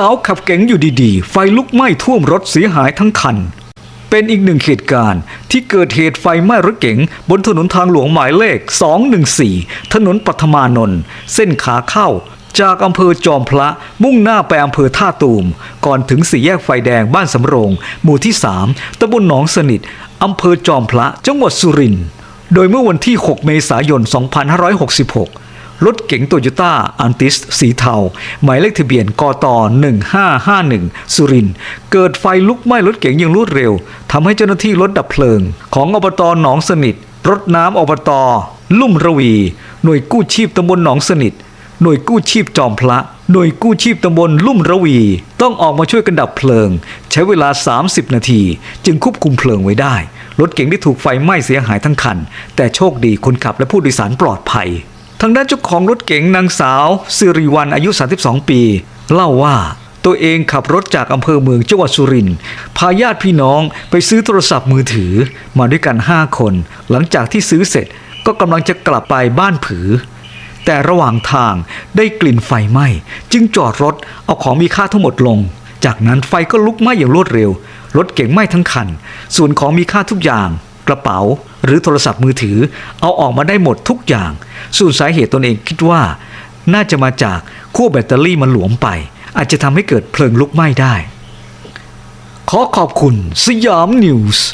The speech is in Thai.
สาวขับเก๋งอยู่ดีๆ ไฟลุกไหม้ท่วมรถเสียหายทั้งคัน เป็นอีกหนึ่งเหตุการณ์ที่เกิดเหตุไฟไหม้รถเก๋งบนถนนทางหลวงหมายเลข 214 ถนนปัทมานนท์เส้นขาเข้า จากอำเภอจอมพระมุ่งหน้าไปอำเภอท่าตูม ก่อนถึงสี่แยกไฟแดงบ้านสำโรง หมู่ที่ 3ตำบลหนองสนิทอำเภอจอมพระจังหวัดสุรินทร์โดยเมื่อวันที่ 6 เมษายน 2566 รถเก๋งโตโยต้าอันติสสีเทา หมายเลขทะเบียนกต1551 สุรินเกิดไฟลุกไหม้รถเก๋งอย่างรวดเร็วทำให้เจ้าหน้าที่รถดับเพลิง ของอบตหนองสนิท รถน้ำอบต ลุ่มระวี หน่วยกู้ชีพตำบลหนองสนิท หน่วยกู้ชีพจอมพระ หน่วยกู้ชีพตำบลลุ่มระวี ต้องออกมาช่วยกันดับเพลิง ใช้เวลา 30 นาที จึงควบคุมเพลิงไว้ได้ รถเก๋งได้ถูกไฟไหม้เสียหายทั้งคัน แต่โชคดีคนขับและผู้โดยสารปลอดภัย ทางด้านเจ้าของรถเก๋งนางสาวสิริวัลอายุ 32 ปี เล่าว่าตัวเองขับรถจากอำเภอเมืองจังหวัดสุรินทร์พาญาติพี่น้องไปซื้อโทรศัพท์มือถือมาด้วยกัน 5 คน หลังจากที่ซื้อเสร็จก็กำลังจะกลับไปบ้านผือ แต่ระหว่างทางได้กลิ่นไฟไหม้จึงจอดรถเอาของมีค่าทั้งหมดลง จากนั้นไฟก็ลุกไหม้อย่างรวดเร็ว รถเก๋งไหม้ทั้งคัน ส่วนของมีค่าทุกอย่าง กระเป๋า หรือโทรศัพท์มือถือ เอาออกมาได้หมดทุกอย่าง ส่วนสาเหตุตนเองคิดว่า น่าจะมาจากขั้วแบตเตอรี่มันหลวมไป อาจจะทำให้เกิดเพลิงลุกไหม้ได้ ขอขอบคุณสยามนิวส์